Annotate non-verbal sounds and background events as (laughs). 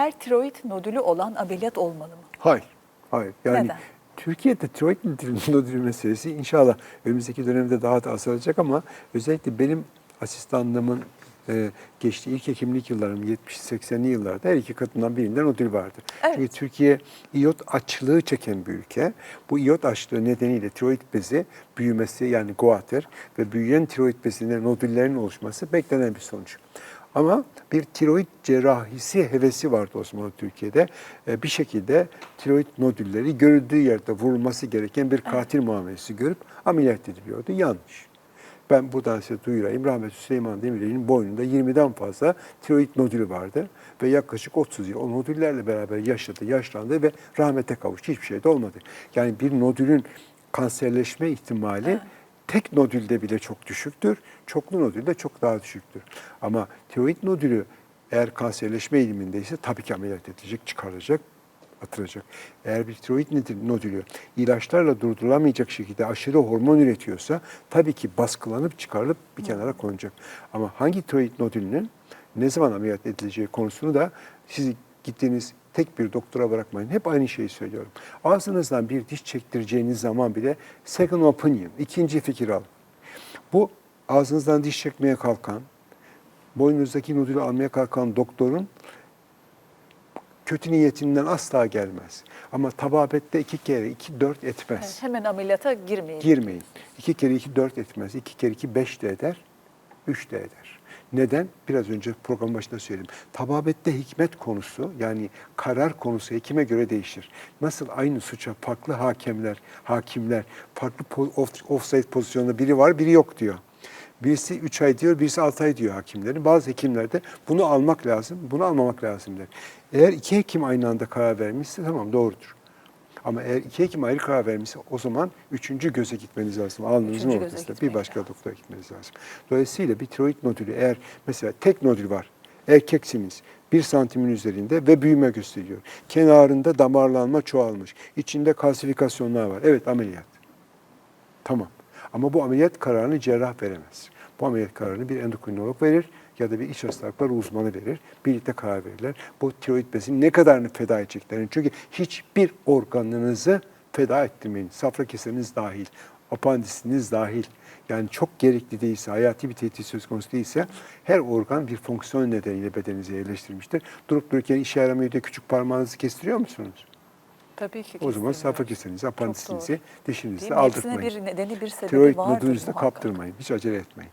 her tiroid nodülü olan ameliyat olmalı mı? Hayır. Hayır. Yani Neden? Türkiye'de tiroid (laughs) nodülü meselesi inşallah önümüzdeki dönemde daha da azalacak ama özellikle benim asistanlığımın e, geçtiği ilk hekimlik yıllarım 70-80'li yıllarda her iki kadından birinde nodül vardı. Evet. Çünkü Türkiye iyot açlığı çeken bir ülke. Bu iyot açlığı nedeniyle tiroid bezi büyümesi yani goiter ve büyüyen tiroid bezinde nodüllerin oluşması beklenen bir sonuç. Ama bir tiroid cerrahisi hevesi vardı Osmanlı Türkiye'de. E, Bir şekilde tiroid nodülleri görüldüğü yerde vurulması gereken bir katil muamelesi görüp ameliyat ediliyordu. Yanlış. Ben buradan size duyurayım. Rahmetli Süleyman Demirel'in boynunda 20'den fazla tiroid nodülü vardı. Ve yaklaşık 30 yıl o nodüllerle beraber yaşadı, yaşlandı ve rahmete kavuştu. Hiçbir şey de olmadı. Yani bir nodülün kanserleşme ihtimali tek nodülde bile çok düşüktür. Çoklu nodülde çok daha düşüktür. Ama tiroid nodülü eğer kanserleşme eğilimindeyse tabii ki ameliyat edilecek, çıkarılacak, atılacak. Eğer bir tiroid nodül- nodülü ilaçlarla durdurulamayacak şekilde aşırı hormon üretiyorsa tabii ki baskılanıp çıkarılıp bir kenara konacak. Ama hangi tiroid nodülünün ne zaman ameliyat edileceği konusunu da siz gittiğiniz tek bir doktora bırakmayın. Hep aynı şeyi söylüyorum. Ağzınızdan bir diş çektireceğiniz zaman bile second opinion, ikinci fikir alın. Bu ağzınızdan diş çekmeye kalkan, boynunuzdaki nodülü almaya kalkan doktorun kötü niyetinden asla gelmez. Ama tababette iki kere iki dört etmez. Evet, hemen ameliyata girmeyelim. Girmeyin. İki kere iki dört etmez. İki kere iki beş de eder. Üç de eder. Neden? Biraz önce program başında söyledim. Tababette hikmet konusu yani karar konusu hekime göre değişir. Nasıl aynı suça farklı hakemler, hakimler farklı offside pozisyonda biri var biri yok diyor. Birisi 3 ay diyor, birisi 6 ay diyor hakimlerin. Bazı hekimler de bunu almak lazım, bunu almamak lazım der. Eğer iki hekim aynı anda karar vermişse tamam doğrudur. Ama eğer iki hekim ayrı karar vermişse o zaman üçüncü göze gitmeniz lazım. Alnınızın ortasında bir başka lazım. doktora gitmeniz lazım. Dolayısıyla bir tiroid nodülü eğer mesela tek nodül var, erkeksiniz, bir santimin üzerinde ve büyüme gösteriyor. Kenarında damarlanma çoğalmış. içinde kalsifikasyonlar var. Evet ameliyat. Tamam. Ama bu ameliyat kararını cerrah veremez. Bu ameliyat kararını bir endokrinolog verir ya da bir iç hastalıkları uzmanı verir. Birlikte karar verirler. Bu tiroid bezinin ne kadarını feda edeceklerini. Çünkü hiçbir organınızı feda ettirmeyin. Safra keseniz dahil, apandisiniz dahil. Yani çok gerekli değilse, hayati bir tehdit söz konusu değilse her organ bir fonksiyon nedeniyle bedeninize yerleştirmiştir. Durup dururken işe yaramıyor diye küçük parmağınızı kestiriyor musunuz? Tabii ki. O zaman safra kesenizi, apandisinizi, dişinizi mi? Hepsine aldırtmayın. bir nedeni bir sebebi Tiroid vardır nodülünüzü muhakkak. kaptırmayın. Hiç acele etmeyin.